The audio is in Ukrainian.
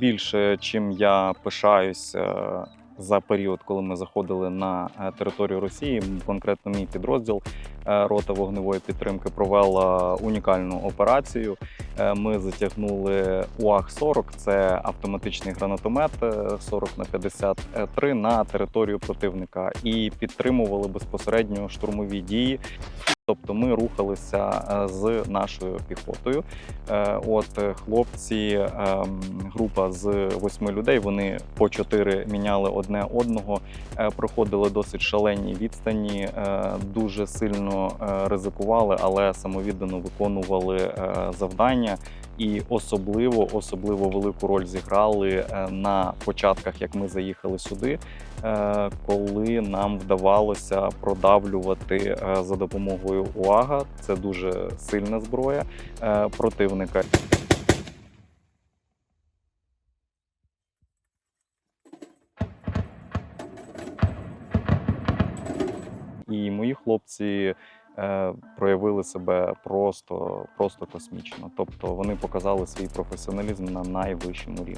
Більше чим я пишаюся за період, коли ми заходили на е, територію Росії, конкретно мій підрозділ е, рота вогневої підтримки провела унікальну операцію. Е, Ми затягнули УАГ-40, це автоматичний гранатомет е, 40 на 53 на територію противника і підтримували безпосередньо штурмові дії. Тобто ми рухалися е, з нашою піхотою. Е, От е, хлопці, ем, група з восьми людей, вони по чотири міняли одне одного, проходили досить шалені відстані, дуже сильно ризикували, але самовіддано виконували завдання. І особливо особливо велику роль зіграли е, на початках, як ми заїхали сюди, е, коли нам вдавалося продавлювати е, за допомогою УАГа. Це дуже сильна зброя противника. І мої хлопці проявили себе просто, просто космічно. Тобто вони показали свій професіоналізм на найвищому рівні.